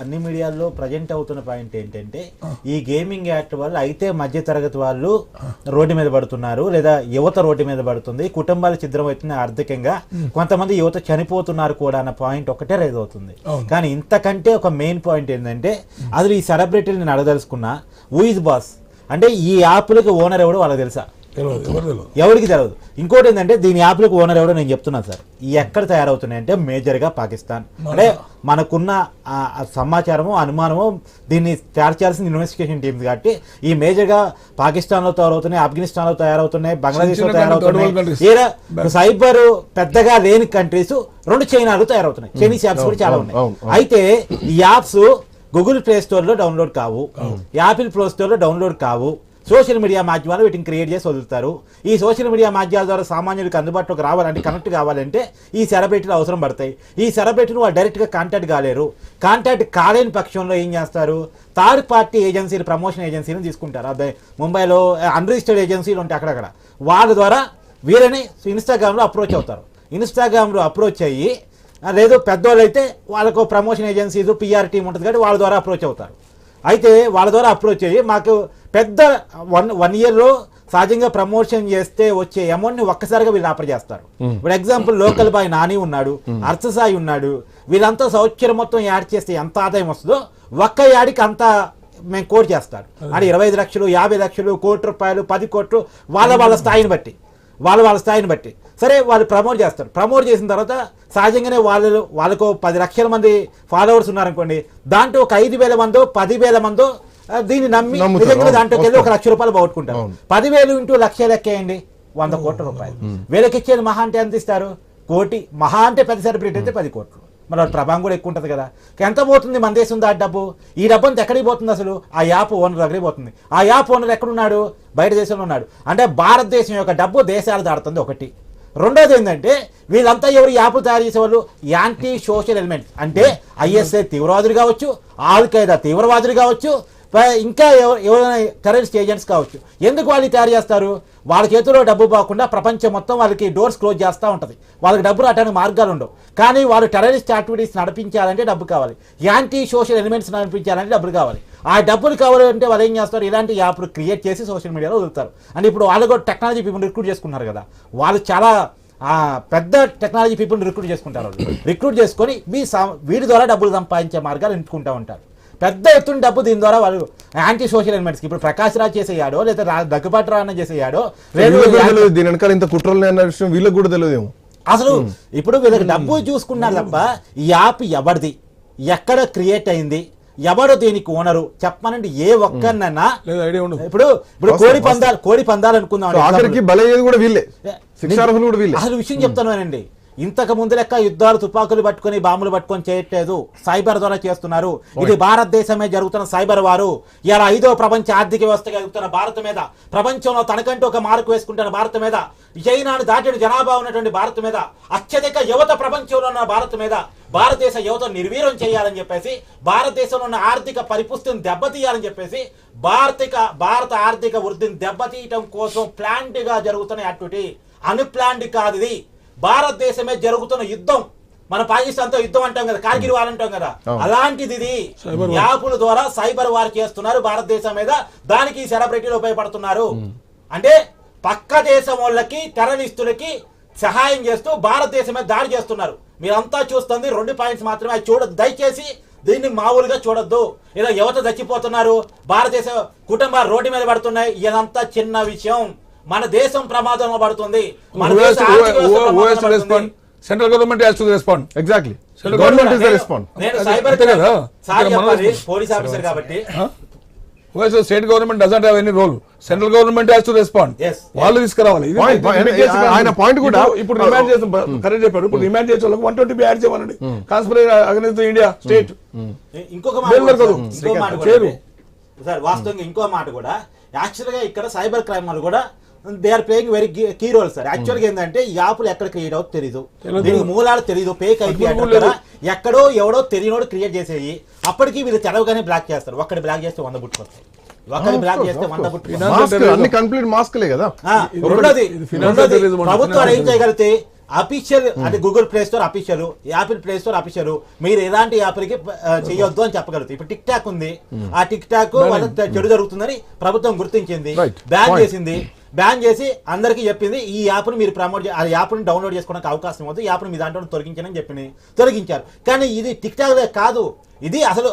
అన్ని మీడియాల్లో ప్రజెంట్ అవుతున్న పాయింట్ ఏంటంటే ఈ గేమింగ్ యాక్ట్ వల్ల అయితే మధ్య తరగతి వాళ్ళు రోడ్డు మీద పడుతున్నారు లేదా యువత రోడ్డు మీద పడుతుంది కుటుంబాలు ఛిద్రమవుతున్నాయి ఆర్థికంగా. కొంతమంది యువత చనిపోతున్నారు కూడా అన్న పాయింట్ ఒకటే రైజ్ అవుతుంది. కానీ ఇంతకంటే ఒక మెయిన్ పాయింట్ ఏంటంటే అసలు ఈ సెలబ్రిటీలు నేను అడగదలుచుకున్నా హూ ఇస్ బాస్ అంటే ఈ యాప్లకి ఓనర్ ఎవడు వాళ్ళకి తెలుసా? ఎవరికి తెలియదు ఇంకోటి ఏంటంటే దీని యాప్లకు ఓనర్ ఎవడో నేను చెప్తున్నాను సార్. ఈ ఎక్కడ తయారవుతున్నాయి అంటే మేజర్గా పాకిస్తాన్. అంటే మనకున్న సమాచారము అనుమానము దీన్ని తయారు చేయాల్సిన ఇన్వెస్టిగేషన్ టీమ్స్ కాబట్టి ఈ మేజర్గా పాకిస్తాన్లో తయారవుతున్నాయి ఆఫ్ఘనిస్తాన్లో తయారవుతున్నాయి బంగ్లాదేశ్లో తయారవుతున్నాయి. సైబర్ పెద్దగా లేని కంట్రీస్ రెండు చైనాలు తయారవుతున్నాయి. చైనీస్ యాప్స్ కూడా చాలా ఉన్నాయి. అయితే ఈ యాప్స్ గూగుల్ ప్లే స్టోర్లో డౌన్లోడ్ కావు. యాపిల్ ప్లే స్టోర్లో డౌన్లోడ్ కావు. సోషల్ మీడియా మాధ్యమాలు వీటిని క్రియేట్ చేసి వదులుతారు. ఈ సోషల్ మీడియా మాధ్యమాల ద్వారా సామాన్యుడికి అందుబాటులోకి రావాలంటే కనెక్ట్ కావాలంటే ఈ సెలబ్రిటీలు అవసరం పడతాయి. ఈ సెలబ్రిటీని వాళ్ళు డైరెక్ట్గా కాంటాక్ట్ కాలేరు. కాంటాక్ట్ కాలేని పక్షంలో ఏం చేస్తారు? థర్డ్ పార్టీ ఏజెన్సీలు ప్రమోషన్ ఏజెన్సీలు తీసుకుంటారు. అదే ముంబైలో అన్రిజిస్టర్డ్ ఏజెన్సీలు ఉంటాయి అక్కడక్కడ. వాళ్ళ ద్వారా వీళ్ళని ఇన్స్టాగ్రామ్లో అప్రోచ్ అవుతారు. ఇన్స్టాగ్రామ్లో అప్రోచ్ అయ్యి లేదు పెద్దోళ్ళు అయితే వాళ్ళకు ప్రమోషన్ ఏజెన్సీస్ పిఆర్ టీం ఉంటుంది కాబట్టి వాళ్ళ ద్వారా అప్రోచ్ అవుతారు. అయితే వాళ్ళ ద్వారా అప్రోచ్ అయ్యి మాకు పెద్ద వన్ వన్ ఇయర్లో సహజంగా ప్రమోషన్ చేస్తే వచ్చే అమౌంట్ని ఒక్కసారిగా వీళ్ళు ఆఫర్ చేస్తారు. ఇప్పుడు ఎగ్జాంపుల్ లోకల్ బాయ్ నాని ఉన్నాడు అర్చసాయి ఉన్నాడు వీళ్ళంతా సంవత్సరం మొత్తం యాడ్ చేస్తే ఎంత ఆదాయం వస్తుందో ఒక్క యాడికి అంత మేము కోట్ చేస్తారు. అంటే ఇరవై ఐదు లక్షలు యాభై లక్షలు కోటి రూపాయలు పది కోట్లు వాళ్ళ వాళ్ళ స్థాయిని బట్టి వాళ్ళ వాళ్ళ స్థాయిని బట్టి. సరే వాళ్ళు ప్రమోట్ చేస్తారు. ప్రమోట్ చేసిన తర్వాత సహజంగానే వాళ్ళు వాళ్ళకు పది లక్షల మంది ఫాలోవర్స్ ఉన్నారనుకోండి దాంట్లో ఒక ఐదు వేల మందో పది వేల మందో ఆ, దీన్ని నమ్మి. నిజంగా దాంట్లోకి వెళ్ళి ఒక. లక్ష రూపాయలు పోగొట్టుకుంటారు. పదివేలు ఇంటూ లక్ష లెక్కేయండి వంద కోట్ల రూపాయలు. వీళ్ళకి ఇచ్చేది మహా అంటే ఎంత ఇస్తారు? కోటి. మహా అంటే పెద్ద సెలబ్రిటీ అయితే పది కోట్లు. మరి వాళ్ళ ప్రభావం కూడా ఎక్కువ ఉంటుంది కదా. ఎంత పోతుంది మన దేశం దాటి డబ్బు? ఈ డబ్బు అంతా ఎక్కడికి పోతుంది అసలు? ఆ యాప్ ఓనర్ దగ్గరికి పోతుంది. ఆ యాప్ ఓనర్ ఎక్కడున్నాడు? బయట దేశంలో ఉన్నాడు. అంటే భారతదేశం యొక్క డబ్బు దేశాలు దాడుతుంది ఒకటి. రెండోది ఏంటంటే వీళ్ళంతా ఎవరు యాప్ తయారు చేసేవాళ్ళు? యాంటీ సోషల్ ఎలిమెంట్స్ అంటే ఐఎస్ఐ తీవ్రవాదులు కావచ్చు ఆల్ ఖైదా తీవ్రవాదులు కావచ్చు ఇంకా ఎవ- ఎవరైనా టెర్రరిస్ట్ ఏజెంట్స్ కావచ్చు. ఎందుకు వాళ్ళు తయారు చేస్తారు? వాళ్ళ చేతిలో డబ్బు పోకుండా ప్రపంచం మొత్తం వాళ్ళకి డోర్స్ క్లోజ్ చేస్తూ ఉంటుంది. వాళ్ళకి డబ్బు రావడానికి మార్గాలు ఉండవు. కానీ వాళ్ళు టెర్రరిస్ట్ యాక్టివిటీస్ నడిపించాలంటే డబ్బు కావాలి. యాంటీ సోషల్ ఎలిమెంట్స్ నడిపించాలంటే డబ్బులు కావాలి. ఆ డబ్బులు కావాలంటే వాళ్ళు ఏం చేస్తారు? ఇలాంటి యాప్లు క్రియేట్ చేసి సోషల్ మీడియాలో వదులుతారు. అంటే ఇప్పుడు వాళ్ళు కూడా టెక్నాలజీ పీపుల్ రిక్రూట్ చేసుకున్నారు కదా. వాళ్ళు చాలా పెద్ద టెక్నాలజీ పీపుల్ రిక్రూట్ చేసుకుంటారు వాళ్ళు. రిక్రూట్ చేసుకొని మీ వీడి ద్వారా డబ్బులు సంపాదించే మార్గాలు ఎంచుకుంటూ ఉంటారు. పెద్ద ఎత్తున డబ్బు దీని ద్వారా వాళ్ళు యాంటీ సోషల్ ఎలిమెంట్స్ ఇప్పుడు ప్రకాష్ రాజ్ చేసేయాడో లేదా దగ్గుబాటి రాన్న చేసేయాడో దీని వెనకాల ఇంత కుట్రలు అన్న విషయం వీళ్ళకి కూడా తెలియదేమో. అసలు ఇప్పుడు వీళ్ళకి డబ్బు చూసుకున్నారు తప్ప ఈ యాప్ ఎవరిది? ఎక్కడ క్రియేట్ అయింది? ఎవరు దీనికి ఓనరు చెప్పమనండి ఏ ఉండదు ఇప్పుడు ఇప్పుడు కోడి పందాలు కోడి పందాలు అనుకుందాం సో ఆఖరికి బలయ్యేది కూడా వీళ్ళే. ఏ, శిక్షార్హులు కూడా వీళ్ళే. అసలు విషయం చెప్తానండి ఇంతకు ముందు లెక్క యుద్ధాలు తుపాకులు పట్టుకొని బాంబులు పట్టుకొని చేయట్లేదు. సైబర్ ద్వారా చేస్తున్నారు. ఇది భారతదేశమే జరుగుతున్న సైబర్ వారు. ఇలా ఐదో ప్రపంచ ఆర్థిక వ్యవస్థ జరుగుతున్న భారత్ మీద ప్రపంచంలో తనకంటూ ఒక మార్కు వేసుకుంటున్న భారత్ మీద చైనాను దాటిన జనాభా ఉన్నటువంటి భారత్ మీద అత్యధిక యువత ప్రపంచంలో ఉన్న భారత్ మీద భారతదేశ యువత నిర్వీర్యం చేయాలని చెప్పేసి భారతదేశంలో ఉన్న ఆర్థిక పరిపుష్టిని దెబ్బతీయాలని చెప్పేసి భారతిక భారత ఆర్థిక వృద్ధిని దెబ్బతీయటం కోసం ప్లాంట్గా జరుగుతున్న యాక్టివిటీ అన్ప్లాండ్ కాదు ఇది. భారతదేశమే జరుగుతున్న యుద్ధం. మన పాకిస్తాన్తో యుద్ధం అంటాం కదా కార్గిల్ వార్ అంటాం కదా. అలాంటిది ఇది. యాపుల ద్వారా సైబర్ వార్ చేస్తున్నారు భారతదేశం మీద. దానికి సెలబ్రిటీలు ఉపయోగపడుతున్నారు. అంటే పక్క దేశం వాళ్ళకి టెర్రరిస్టులకి సహాయం చేస్తూ భారతదేశం మీద దాడి చేస్తున్నారు. మీరంతా చూస్తుంది రెండు పాయింట్స్ మాత్రమే. అది చూడదు దయచేసి దీన్ని మామూలుగా చూడొద్దు. ఏదో యువత చచ్చిపోతున్నారు. భారతదేశ కుటుంబాలు రోడ్డు మీద పడుతున్నాయి. ఇదంతా చిన్న విషయం. మన దేశం ప్రమాదంలో పడుతుంది. మన దేశ. Central government has to respond exactly government is the నేను- రెస్పాండ్ నేను సైబర్ పోలీస్ ఆఫీసర్ కాబట్టి. State government doesn't have any role central government has to respond Yes. వాళ్ళు తీసుకురావాలి. ఆయన point కూడా- ఇప్పుడు- రిమాండ్ చేస్తాం కరెక్ట్ చెప్పారు. ఇప్పుడు రిమాండ్ చేసే వాళ్ళకి వన్ ట్వంటీ యాడ్ చేయమనండి. కాన్స్పరీ అగెన్స్ట్ ఇండియా స్టేట్ ఇంకొక మాట వాస్తవంగా ఇంకో మాట కూడా యాక్చువల్గా ఇక్కడ సైబర్ క్రైమ్ వాళ్ళు కూడా they are playing very key role sir యాక్చువల్గా ఏంటంటే ఈ యాప్లు ఎక్కడ క్రియేట్ అవుతుందో తెలీదు. దీనికి మూలాలు తెలియదు పేక్. కదా. ఎక్కడో ఎవడో తెలియనోడు క్రియేట్ చేసేయి అప్పటికి వీళ్ళు తెలవగానే బ్లాక్ చేస్తారు. ఒక్కడి బ్లాక్ చేస్తే వంద పుట్టుకొస్తాయి ఒక్కడి బ్లాక్ చేస్తే వంద. అన్ని కంప్లీట్ మాస్క్లే కదా. రెండోది ప్రభుత్వాలు ఏం financial చేయగలిగితే అఫీషియల్ అంటే Google play store official Apple play store official మీరు ఎలాంటి యాప్లకి చేయొద్దు అని చెప్పగలుగుతారు. ఇప్పుడు టిక్ టాక్ ఉంది. ఆ టిక్ టాక్ చెడు జరుగుతుందని ప్రభుత్వం గుర్తించింది. బ్యాన్. చేసింది. బ్యాన్ చేసి అందరికీ చెప్పింది ఈ యాప్ని మీరు ప్రమోట్ ఆ యాప్ని డౌన్లోడ్ చేసుకోవడానికి అవకాశం ఉంది యాప్ని మీ దాంట్లో తొలగించని చెప్పింది. తొలగించారు. కానీ ఇది టిక్ టాక్ కాదు. ఇది అసలు